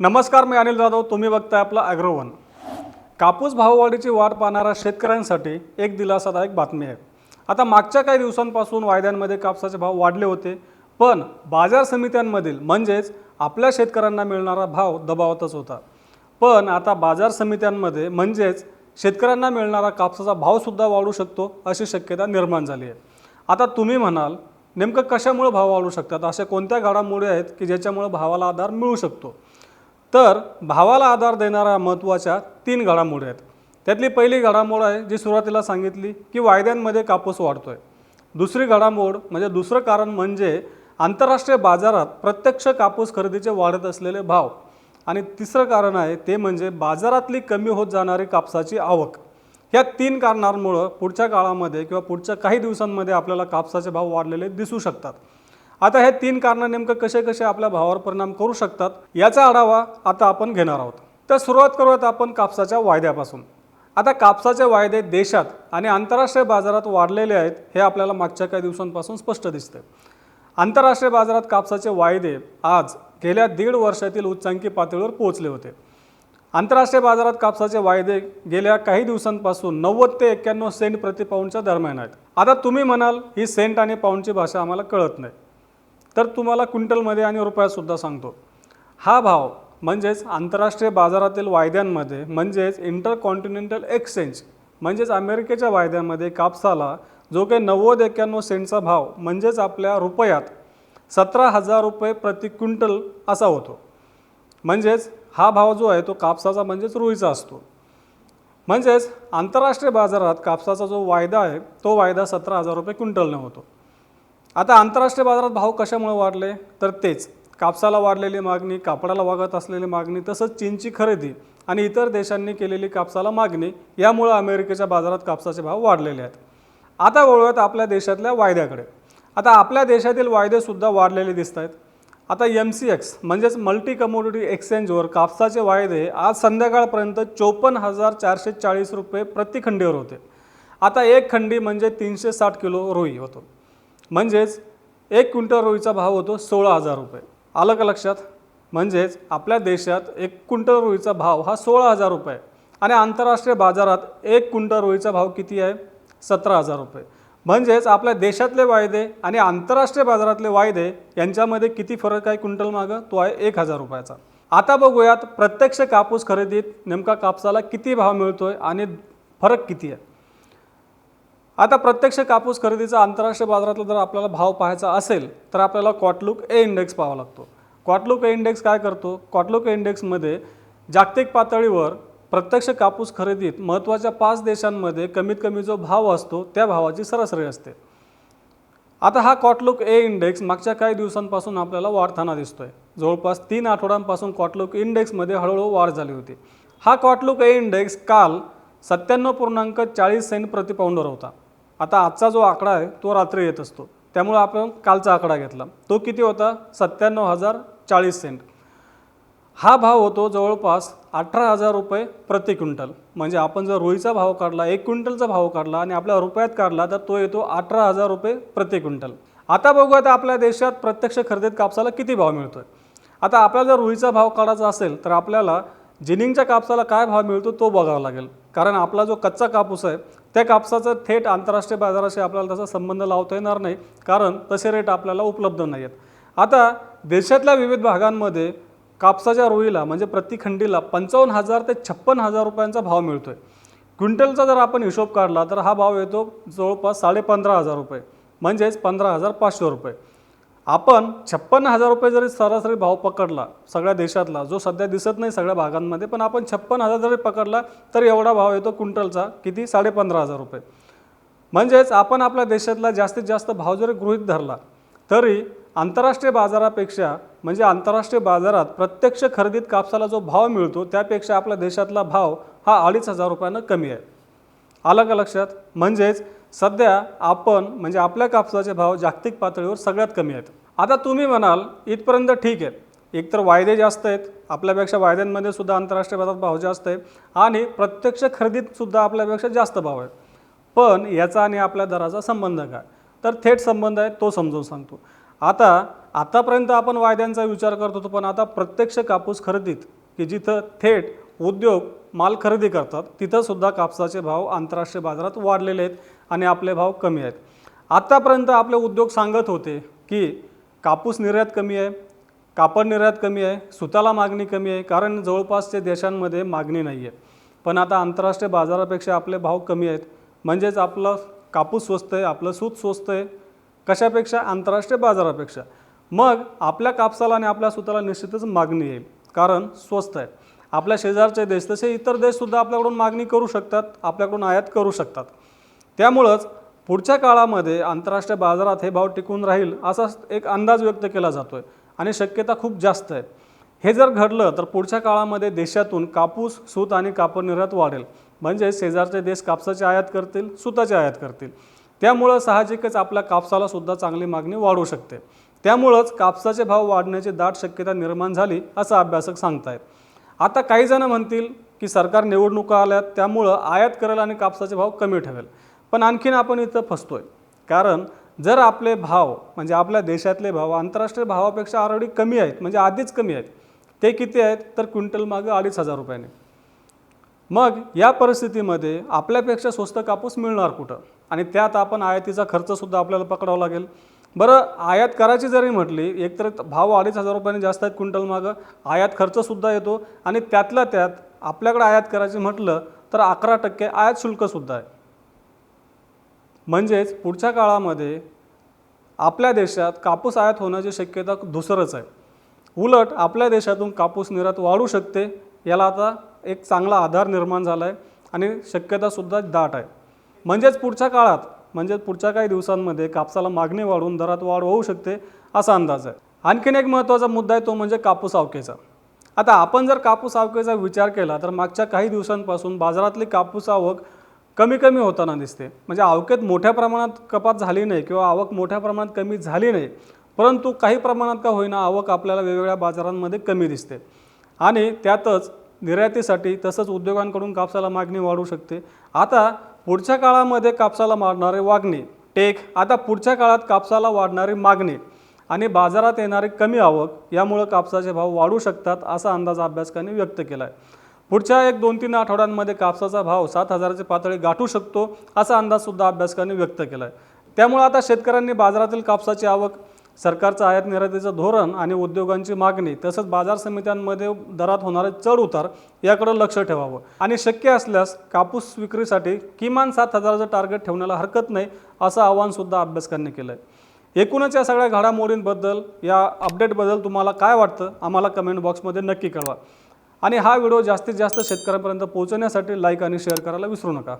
नमस्कार मी अनिल जाधव. तुम्ही बघताय आपला ॲग्रोवन कापूस भाववाढीची वाट पाहणाऱ्या शेतकऱ्यांसाठी एक दिलासादायक बातमी आहे. आता मागच्या काही दिवसांपासून वायद्यांमध्ये कापसाचे भाव वाढले होते पण बाजार समित्यांमधील म्हणजेच आपल्या शेतकऱ्यांना मिळणारा भाव दबावतच होता. पण आता बाजार समित्यांमध्ये म्हणजेच शेतकऱ्यांना मिळणारा कापसाचा भावसुद्धा वाढू शकतो अशी शक्यता निर्माण झाली आहे. आता तुम्ही म्हणाल नेमकं कशामुळे भाव वाढू शकतात? अशा कोणत्या घडामोडी आहेत की ज्याच्यामुळे भावाला आधार मिळू शकतो? तर भावाला आधार देणाऱ्या महत्त्वाच्या तीन घडामोडी आहेत. त्यातली पहिली घडामोड आहे जी सुरुवातीला सांगितली की वायद्यांमध्ये कापूस वाढतो आहे दुसरी घडामोड म्हणजे दुसरं कारण म्हणजे आंतरराष्ट्रीय बाजारात प्रत्यक्ष कापूस खरेदीचे वाढत असलेले भाव. आणि तिसरं कारण आहे ते म्हणजे बाजारातली कमी होत जाणारी कापसाची आवक. ह्या तीन कारणांमुळं पुढच्या काळामध्ये किंवा पुढच्या काही दिवसांमध्ये आपल्याला कापसाचे भाव वाढलेले दिसू शकतात. आता हे तीन कारणं नेमकं कसे कसे आपल्या भावावर परिणाम करू शकतात याचा आढावा आता आपण घेणार आहोत. तर सुरुवात करूयात आपण कापसाच्या वायद्यापासून. आता कापसाचे वायदे देशात आणि आंतरराष्ट्रीय बाजारात वाढलेले आहेत हे आपल्याला मागच्या काही दिवसांपासून स्पष्ट दिसते आंतरराष्ट्रीय बाजारात कापसाचे वायदे आज गेल्या दीड वर्षातील उच्चांकी पातळीवर पोहोचले होते. आंतरराष्ट्रीय बाजारात कापसाचे वायदे गेल्या काही दिवसांपासून नव्वद ते एक्क्याण्णव सेंट प्रति पाऊंडच्या दरम्यान आहेत. आता तुम्ही म्हणाल ही सेंट आणि पाऊंडची भाषा आम्हाला कळत नाही. तर तुम्हाला क्विंटलमध्ये आणि रुपयातसुद्धा सांगतो. हा भाव म्हणजेच आंतरराष्ट्रीय बाजारातील वायद्यांमध्ये म्हणजेच इंटरकॉन्टिनेंटल एक्सचेंज म्हणजेच अमेरिकेच्या वायद्यामध्ये कापसाला जो काही नव्वद एक्क्याण्णव सेंटचा भाव म्हणजेच आपल्या रुपयात सतरा हजार रुपये प्रति क्विंटल असा होतो. म्हणजेच हा भाव जो आहे तो कापसाचा म्हणजेच रुईचा असतो. म्हणजेच आंतरराष्ट्रीय बाजारात कापसाचा जो वायदा आहे तो वायदा सतरा हजार रुपये क्विंटलने होतो. आता आंतरराष्ट्रीय बाजारात भाव कशामुळे वाढले? तर तेच कापसाला वाढलेली मागणी कापडाला वागत असलेली मागणी तसंच चीनची खरेदी आणि इतर देशांनी केलेली कापसाला मागणी यामुळं अमेरिकेच्या बाजारात कापसाचे भाव वाढलेले आहेत. आता वळूयात आपल्या देशातल्या वायद्याकडे. आता आपल्या देशातील वायदेसुद्धा वाढलेले दिसत आहेत आता एम सी एक्स म्हणजेच मल्टी कमोडिटी एक्सचेंजवर कापसाचे वायदे आज संध्याकाळपर्यंत चोपन्न हजार चारशे चाळीस रुपये प्रतिखंडीवर होते. आता एक खंडी म्हणजे तीनशे साठ किलो रोई होतो. म्हणजेच एक क्विंटल रोईचा भाव होतो सोळा हजार रुपये. आलं का लक्षात? म्हणजेच आपल्या देशात एक क्विंटल रोईचा भाव हा सोळा हजार रुपये. आणि आंतरराष्ट्रीय बाजारात एक क्विंटल रोईचा भाव किती आहे? सतरा हजार रुपये. म्हणजेच आपल्या देशातले वायदे आणि आंतरराष्ट्रीय बाजारातले वायदे यांच्यामध्ये किती फरक आहे क्विंटल मागं? तो आहे एक हजार रुपयाचा. आता बघूयात प्रत्यक्ष कापूस खरेदीत नेमका कापसाला किती भाव मिळतोय आणि फरक किती आहे? आता प्रत्यक्ष कापूस खरेदीचा आंतरराष्ट्रीय बाजारातला जर आपल्याला भाव पाहायचा असेल तर आपल्याला कॉटलुक ए इंडेक्स पाहावा लागतो. कॉटलुक ए इंडेक्स काय करतो? कॉटलुक ए इंडेक्समध्ये जागतिक पातळीवर प्रत्यक्ष कापूस खरेदीत महत्त्वाच्या पाच देशांमध्ये कमीत कमी जो भाव असतो त्या भावाची सरासरी असते. आता हा कॉटलुक ए इंडेक्स मागच्या काही दिवसांपासून आपल्याला वाढताना दिसतोय. जवळपास तीन आठवड्यांपासून कॉटलुक इंडेक्समध्ये हळूहळू वाढ झाली होती. हा कॉटलुक ए इंडेक्स काल सत्त्याण्णव पूर्णांक चाळीस सेंट प्रति पाऊंडवर होता. आता आजचा जो आकडा आहे तो रात्री येत असतो. त्यामुळे आपण कालचा आकडा घेतला. तो किती होता? सत्त्याण्णव हजार चाळीस सेंट. हा भाव होतो जवळपास अठरा हजार रुपये प्रति क्विंटल. म्हणजे आपण जर रुईचा भाव काढला एक क्विंटलचा भाव काढला आणि आपल्या रुपयात काढला तर तो येतो अठरा हजार रुपये प्रति क्विंटल. आता बघूयात आपल्या देशात प्रत्यक्ष खरेदीत कापसाला किती भाव मिळतो आहे आता आपल्याला जर रुईचा भाव काढायचा असेल तर आपल्याला जिनिंगच्या कापसाला काय भाव मिळतो तो बघावा लागेल. कारण आपला जो कच्चा कापूस आहे त्या कापसाचा थेट आंतरराष्ट्रीय बाजाराशी आपल्याला त्याचा संबंध लावता येणार नाही कारण तसे रेट आपल्याला उपलब्ध नाही आहेत आता देशातल्या विविध भागांमध्ये कापसाच्या रुईला म्हणजे प्रतिखंडीला पंचावन्न हजार ते छप्पन हजार रुपयांचा भाव मिळतो आहे क्विंटलचा जर आपण हिशोब काढला तर हा भाव येतो जवळपास साडेपंधरा हजार रुपये म्हणजेच पंधरा हजार पाचशे रुपये. आपण छप्पन्न हजार रुपये जरी सरासरी भाव पकडला सगळ्या देशातला जो सध्या दिसत नाही सगळ्या भागांमध्ये पण आपण छप्पन हजार जरी पकडला तर एवढा भाव येतो क्विंटलचा किती? साडेपंधरा हजार रुपये. म्हणजेच आपण आपल्या देशातला जास्तीत जास्त भाव जरी गृहित धरला तरी आंतरराष्ट्रीय बाजारापेक्षा म्हणजे आंतरराष्ट्रीय बाजारात प्रत्यक्ष खरेदीत कापसाला जो भाव मिळतो त्यापेक्षा आपल्या देशातला भाव हा अडीच हजार रुपयानं कमी आहे. आलं का लक्षात म्हणजेच सध्या आपण म्हणजे आपल्या कापसाचे भाव जागतिक पातळीवर सगळ्यात कमी आहेत. आता तुम्ही म्हणाल इथपर्यंत ठीक आहे. एकतर वायदे जास्त आहेत. आपल्यापेक्षा वायद्यांमध्ये सुद्धा आंतरराष्ट्रीय बाजारात भाव जास्त आहे. आणि प्रत्यक्ष खरेदीत सुद्धा आपल्यापेक्षा जास्त भाव आहे पण याचा आणि आपल्या दराचा संबंध काय? तर थेट संबंध आहे तो समजावून सांगतो. आता आतापर्यंत आपण वायद्यांचा विचार करत होतो पण आता प्रत्यक्ष कापूस खरेदीत की जिथं थेट उद्योग माल खरेदी करतात तिथंसुद्धा कापसाचे भाव आंतरराष्ट्रीय बाजारात वाढलेले आहेत आणि आपले भाव कमी आहेत. आत्तापर्यंत आपले उद्योग सांगत होते की कापूस निर्यात कमी आहे कापड निर्यात कमी आहे सुताला मागणी कमी आहे कारण जवळपासच्या देशांमध्ये मागणी नाही आहे. पण आता आंतरराष्ट्रीय बाजारापेक्षा आपले भाव कमी आहेत. म्हणजेच आपलं कापूस स्वस्त आहे आपलं सूत स्वस्त आहे. कशापेक्षा? आंतरराष्ट्रीय बाजारापेक्षा. मग आपल्या कापसाला आणि आपल्या सुताला निश्चितच मागणी येईल कारण स्वस्त आहे. आपल्या शेजारचे देश तसे इतर देशसुद्धा आपल्याकडून मागणी करू शकतात आपल्याकडून आयात करू शकतात. त्यामुळंच पुढच्या काळामध्ये आंतरराष्ट्रीय बाजारात हे भाव टिकून राहील असा एक अंदाज व्यक्त केला जातो आहे आणि शक्यता खूप जास्त आहे. हे जर घडलं तर पुढच्या काळामध्ये देशातून कापूस सूत आणि कापड निर्यात वाढेल. म्हणजे शेजारचे देश कापसाची आयात करतील सुताची आयात करतील. त्यामुळं साहजिकच आपल्या कापसाला सुद्धा चांगली मागणी वाढू शकते. त्यामुळंच कापसाचे भाव वाढण्याची दाट शक्यता निर्माण झाली असं अभ्यासक सांगतायत. आता काही जणं म्हणतील की सरकार निवडणुका आल्यात त्यामुळं आयात करेल आणि कापसाचे भाव कमी ठेवेल. पण आणखीन आपण इथं फसतोय. कारण जर आपले भाव म्हणजे आपल्या देशातले भाव आंतरराष्ट्रीय भावापेक्षा ऑलरेडी कमी आहेत म्हणजे आधीच कमी आहेत ते किती आहेत? तर क्विंटल मागं अडीच हजार रुपयाने. मग या परिस्थितीमध्ये आपल्यापेक्षा स्वस्त कापूस मिळणार कुठं? आणि त्यात आपण आयातीचा खर्चसुद्धा आपल्याला पकडावा लागेल. बरं आयात करायची जरी म्हटली एकतर भाव अडीच हजार रुपयाने जास्त आहेत क्विंटल मागं आयात खर्चसुद्धा येतो आणि त्यातल्या त्यात आपल्याकडे आयात करायची म्हटलं तर अकरा टक्के आयात शुल्कसुद्धा आहे. म्हणजेच पुढच्या काळामध्ये आपल्या देशात कापूस आयात होण्याची शक्यता दुसरंच आहे. उलट आपल्या देशातून कापूस निर्यात वाढू शकते याला आता एक चांगला आधार निर्माण झाला आहे आणि शक्यतासुद्धा दाट आहे. म्हणजेच पुढच्या काळात म्हणजेच पुढच्या काही दिवसांमध्ये कापसाला मागणी वाढून दरात वाढ होऊ शकते असा अंदाज आहे. आणखीन एक महत्त्वाचा मुद्दा आहे तो म्हणजे कापूस आवकेचा. आता आपण जर कापूस आवकेचा विचार केला तर मागच्या काही दिवसांपासून बाजारातली कापूस आवक कमी कमी होताना दिसते. म्हणजे आवकेत मोठ्या प्रमाणात कपात झाली नाही किंवा आवक मोठ्या प्रमाणात कमी झाली नाही परंतु काही प्रमाणात का होईना आवक आपल्याला वेगवेगळ्या बाजारांमध्ये कमी दिसते. आणि त्यातच निर्यातीसाठी तसंच उद्योगांकडून कापसाला मागणी वाढू शकते. आता पुढच्या काळामध्ये कापसाला मारणारे वागणे. टेक आता पुढच्या काळात कापसाला वाढणारी मागणी आणि बाजारात येणारी कमी आवक यामुळं कापसाचे भाव वाढू शकतात असा अंदाज अभ्यासकांनी व्यक्त केला आहे पुढच्या एक दोन तीन आठवड्यांमध्ये कापसाचा भाव सात हजाराची पातळी गाठू शकतो असा अंदाजसुद्धा अभ्यासकांनी व्यक्त केला आहे त्यामुळे आता शेतकऱ्यांनी बाजारातील कापसाची आवक सरकारचं आयात निर्यातीचं धोरण आणि उद्योगांची मागणी तसंच बाजार समित्यांमध्ये दरात होणारे चढ उतार याकडे लक्ष ठेवावं. आणि शक्य असल्यास कापूस विक्रीसाठी किमान सात हजाराचं टार्गेट ठेवण्याला हरकत नाही असं आवाहनसुद्धा अभ्यासकांनी केलं आहे एकूणच या सगळ्या घडामोडींबद्दल या अपडेटबद्दल तुम्हाला काय वाटतं आम्हाला कमेंट बॉक्समध्ये नक्की कळवा. आणि हा व्हिडिओ जास्तीत जास्त शेतकऱ्यांपर्यंत पोहोचवण्यासाठी लाईक आणि शेअर करायला विसरू नका.